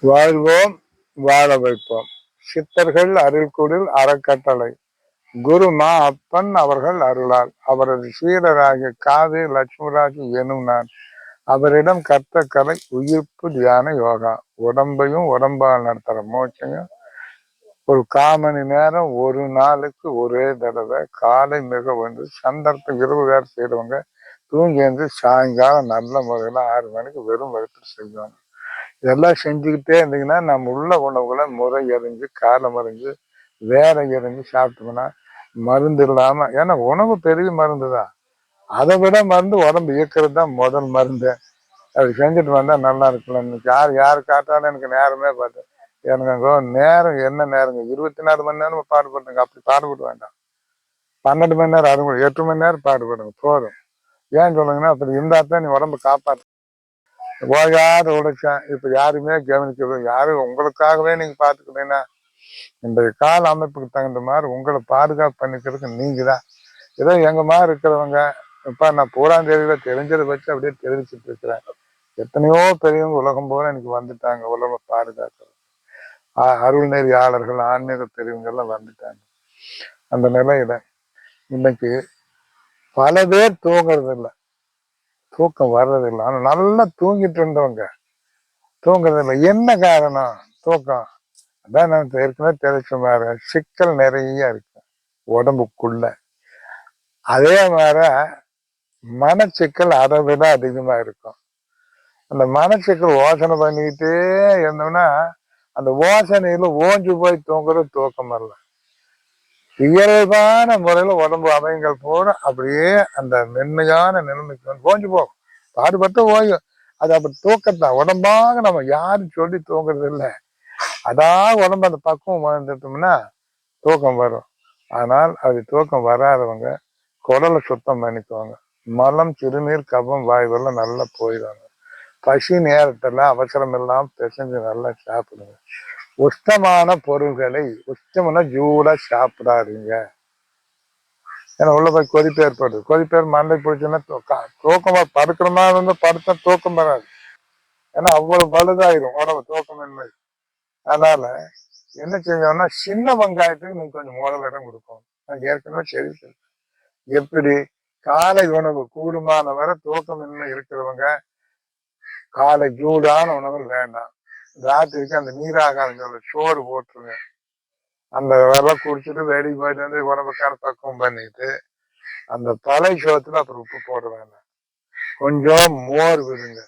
வாழ்வோம் வாழ வைப்போம். சித்தர்கள் அருள்குடில் அறக்கட்டளை. குருமா அப்பன் அவர்கள் அருளால். அவரது சீரராகிய காது லட்சுமிராஜ் எனும் நான். அவரிடம் கற்ற கலை உயிர்ப்பு தியான யோகா. உடம்பையும் உடம்பால் நடத்துற மோச்சங்க ஒரு காமணி நேரம் ஒரு நாளுக்கு ஒரே தடவை காலை மிக வந்து சந்தர்ப்பம் இரவு வேறு செய்கிறவங்க தூங்கி வந்து சாயங்காலம் நல்ல முறையில் ஆறு மணிக்கு வெறும் வயிற்று செய்வாங்க. இதெல்லாம் செஞ்சுக்கிட்டே இருந்தீங்கன்னா நம்ம உள்ள உணவுகளை முறை எறிஞ்சு காலம் எறிஞ்சு வேற எறிஞ்சு சாப்பிட்டோம்னா மருந்து இல்லாம ஏன்னா உணவு பெரிய மருந்து தான் அதை விட மருந்து உடம்பு இயக்கிறது தான் முதல் மருந்து. அது செஞ்சுட்டு வந்தா நல்லா இருக்கலாம் யார் யார் காட்டாலும் எனக்கு நேரமே பார்த்து எனக்கு நேரம் என்ன நேரங்க இருபத்தி நாலு மணி நேரம் பாடுபடுங்க அப்படி பாடுபட வேண்டாம். பன்னெண்டு மணி நேரம் அது கூட எட்டு மணி நேரம் பாடுபடுங்க போதும். ஏன் சொல்லுங்கன்னா அப்படி இருந்தால் தான் நீ உடம்பு காப்பாற்று ஓயாத உழைச்சேன் இப்ப யாருமே கவனிக்கிறது யாரும் உங்களுக்காகவே நீங்க பாத்துக்கிட்டீங்கன்னா இந்த கால அமைப்புக்கு தகுந்த மாதிரி உங்களை பாதுகாப்பு பண்ணிக்கிறதுக்கு நீங்க தான் ஏதோ எங்க மாதிரி இருக்கிறவங்க இப்ப நான் பூராம் தேதியில தெரிஞ்சதை வச்சு அப்படியே தெரிவிச்சுட்டு இருக்கிறேன். எத்தனையோ பெரியவங்க உலகம் போல எனக்கு வந்துட்டாங்க. உலக பாதுகாக்கிறது அருள்நெறியாளர்கள் அருள் நெறியாளர்கள் ஆன்மீக பெரியவங்க வந்துட்டாங்க. அந்த நிலையில இன்னைக்கு பல பேர் தூங்குறது இல்லை தூக்கம் வர்றதில்லை. ஆனால் நல்லா தூங்கிட்டு இருந்தவங்க. தூங்குறதில்லை என்ன காரணம்? தூக்கம். அதான் நான் ஏற்கனவே தெரிவிச்ச மாதிரி சிக்கல் நிறைய இருக்கு. உடம்புக்குள்ள. அதே மாதிரி மனச்சிக்கல் அதை விட அதிகமாக இருக்கும். அந்த மனச்சிக்கல் யோசனை பண்ணிக்கிட்டே இருந்தோம்னா அந்த யோசனையில ஓஞ்சு போய் தூங்குறது தூக்கம் வரல இயல்பான முறையில உடம்பு அமைங்கள் போட அப்படியே அந்த மென்மையான நிலைமைக்கு வந்து ஓஞ்சு போகும். பாடுபட்டு ஓயும் அது அப்படி தூக்கத்தான் உடம்பாக நம்ம யாரும் சொல்லி தூங்குறது இல்லை அதான் உடம்பு அந்த பக்குவம் வந்துட்டோம்னா தூக்கம் வரும். ஆனால் அது தூக்கம் வராதவங்க குடலை சுத்தம் பண்ணிக்குவாங்க மலம் சிறுநீர் கபம் வாய்வெல்லாம் நல்லா போயிடுவாங்க. பசி நேரத்துல அவசரம் இல்லாமல் பிசைஞ்சு நல்லா சாப்பிடுங்க. உஷ்டமான பொருள்களை உஷ்டம்னா ஜூடா சாப்பிடாதீங்க. ஏன்னா உள்ள போய் கொதிப்பு ஏற்படுது. கொதிப்பேர் மண்டை பிடிச்சுன்னா தூக்கம் தூக்கமா படுக்கிற மாதிரி இருந்தா படுத்தா தூக்கம் வராது. ஏன்னா அவ்வளவு பழுதாயிரும் உடம்பு தூக்கமின்மை. அதனால என்ன செஞ்சோம்னா சின்ன வெங்காயத்துக்கு நீங்க கொஞ்சம் முதலிடம் கொடுக்கும் நான் ஏற்கனவே சரி எப்படி? காலை உணவு கூடுமான வரை தூக்கமின்மை இருக்கிறவங்க காலை ஜூடான உணவு வேண்டாம். ராத்திரிக்கு அந்த நீராகாரம் சொல்ல சோறு போட்டுருங்க. அந்த வெள்ளை குடிச்சிட்டு வெடி போயிட்டு வந்து உடம்பு கரப்பக்கம் பண்ணிட்டு அந்த தலை சோத்துல அப்புறம் உப்பு போட வேண்டாம் கொஞ்சம் மோர் விடுங்க.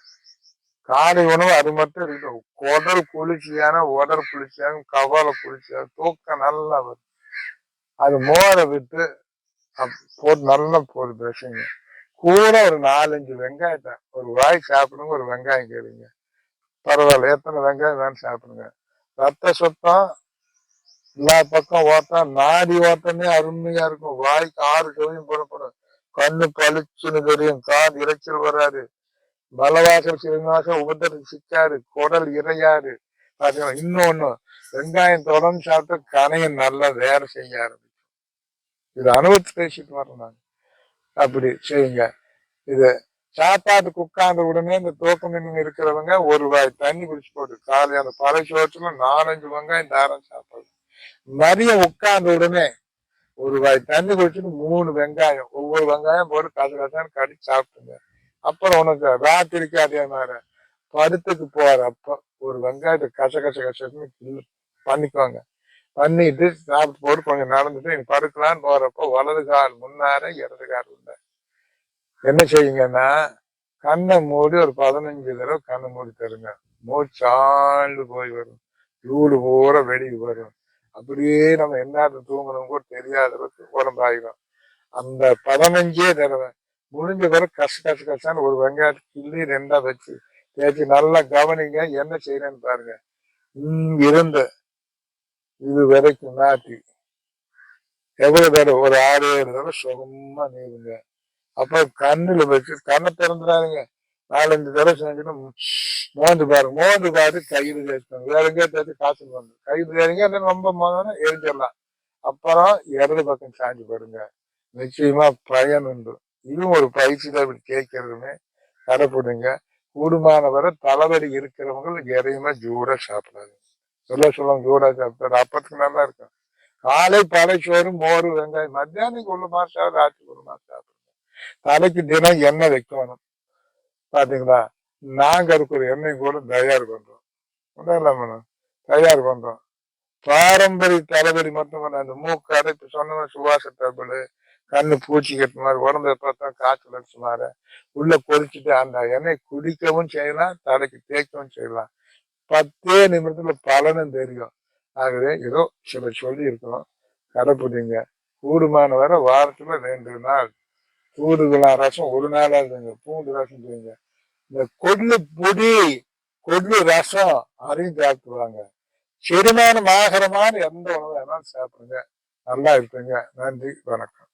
காலை உணவு அது மட்டும் இருக்கட்டும். குடல் குளிர்ச்சியான உடல் குளிர்ச்சியாக கவலை குளிர்ச்சியாக தூக்கம் நல்லா வரும். அது மோரை விட்டு போட்டு நல்லா போது பிரஷுங்க. கூட ஒரு நாலஞ்சு வெங்காயத்தை ஒரு வாய் சாப்பிடுங்க ஒரு வெங்காயம் கேளுங்க பரவாயில்ல. எத்தனை வெங்காயம் வேணும் சாப்பிடுங்க. ரத்த சுத்தம் எல்லா பக்கம் ஓட்டம் நாடி ஓட்டமே அருமையா இருக்கும். வாய்க்கு ஆறு சுவையும் புறப்படும். கண்ணு பளிச்சுன்னு தெரியும். காது இறைச்சல் வராது. பலவாசம் சிறுநாசம் உபதரம் சிக்காரு குடல் இறையாரு பாத்தீங்களா? இன்னொன்னு வெங்காயம் தொடர்ந்து சாப்பிட்டு கனையை நல்லா வேலை செய்ய ஆரம்பிக்கும். இது அனுபவத்தை பேசிட்டு வரேன் நான். அப்படி செய்யுங்க. இது சாப்பாட்டுக்கு உட்கார்ந்த உடனே இந்த தூக்கமின்மை இருக்கிறவங்க ஒரு வாய் தண்ணி குடிச்சு போட்டு காலை அந்த பழைய சோற்றுல நாலஞ்சு வெங்காயம் தாரம் சாப்பாடு மதியம் உட்கார்ந்த உடனே ஒரு வாய் தண்ணி குடிச்சிட்டு மூணு வெங்காயம் ஒவ்வொரு வெங்காயம் போட்டு கச கசான்னு கடிச்சு சாப்பிட்டுங்க. அப்புறம் உனக்கு ராத்திரிக்கு அதே மாதிரி. படுத்துக்கு போறப்ப ஒரு வெங்காயத்தை கச கச கசன்னு கிள்ளு பண்ணிக்குவாங்க. பண்ணிட்டு சாப்பிட்டு போட்டு கொஞ்சம் நடந்துட்டு நீங்க படுக்கலான்னு போறப்போ வலது கால் முன்னாரே இடது கால் உள்ள. என்ன செய்யுங்கன்னா கண்ணை மூடி ஒரு பதினஞ்சு தடவை கண்ணை மூடி தருங்க. மூச்சாண்டு போய் வரும். சூடு பூரா வெளியே வரும். அப்படியே நம்ம என்ன தூங்கணும் கூட தெரியாத அளவுக்கு அந்த பதினஞ்சே தடவை முடிஞ்ச பிறகு கச கச கசான்னு ஒரு வெங்காயத்தை கிள்ளி ரெண்டா வச்சு தேய்ச்சி நல்லா கவனிங்க என்ன செய்யறேன்னு பாருங்க. இருந்த இது வரைக்கும் நாட்டி எவ்வளவு தடவை? ஒரு ஆறு ஏழு தடவை சுகமா நீருங்க அப்ப கண்ணுல வச்சு கண்ணை திறந்துறாருங்க நாலஞ்சு தடவை செஞ்சுட்டு மோந்து பாருங்க மோந்து பாரு கயிறு கேட்கணும் வேற எங்கேயா தேய்ச்சி காசு வந்து கயிறு கேருங்க ரொம்ப மோதனா எரிஞ்சிடலாம். அப்புறம் இடது பக்கம் சாஞ்சு போடுங்க. நிச்சயமா பயன் உண்டு. இதுவும் ஒரு பயிற்சி தான் இப்படி கேட்கறதுமே. கடைப்பிடிங்க கூடுமானவரை தலைவலி இருக்கிறவங்க எதையுமே ஜூடா சாப்பிடாது சொல்ல சொல்லுவாங்க ஜூடா சாப்பிட்டாரு. அப்பத்துக்கு நல்லா இருக்கும். காலை பழைச்சோறு மோர் வெங்காயம். மத்தியானம் கொள்ளுமா சார் ராத்திரி கொள்ளுமா சார் தலைக்கு தினம் எண்ணெய் வைக்கணும். பாத்தீங்களா? நாங்க இருக்கிற எண்ணெய் கூட தயார் பண்றோம். உண்மையில தயார் பண்றோம். பாரம்பரிய தலைவலி மட்டும் அந்த மூக்கு இப்ப சொன்ன சுவாச டேபிள் கண்ணு பூச்சி கட்டு மாதிரி உடம்புல பார்த்தா காய்ச்சல் அடிச்சுமாறு உள்ள கொதிச்சுட்டு அந்த எண்ணெய் குடிக்கவும் செய்யலாம் தலைக்கு தேய்க்கவும் செய்யலாம். பத்தே நிமிடத்துல பலனும் தெரியும். ஆகவே ஏதோ சில சொல்லி இருக்கோம் கடைப்பிடிங்க கூடுமான வரை வாரத்துல ரெண்டு நாள். தூதுகுலாம் ரசம் ஒரு நாளா இருந்துங்க. பூண்டு ரசம் செய்யுங்க இந்த கொள்ளு பொடி கொள்ளு ரசம் அதையும் சாப்பிடுவாங்க செரிமானம் ஆகிறமான எந்த உணவு வேணாலும் சாப்பிடுங்க. நல்லா இருப்பீங்க. நன்றி வணக்கம்.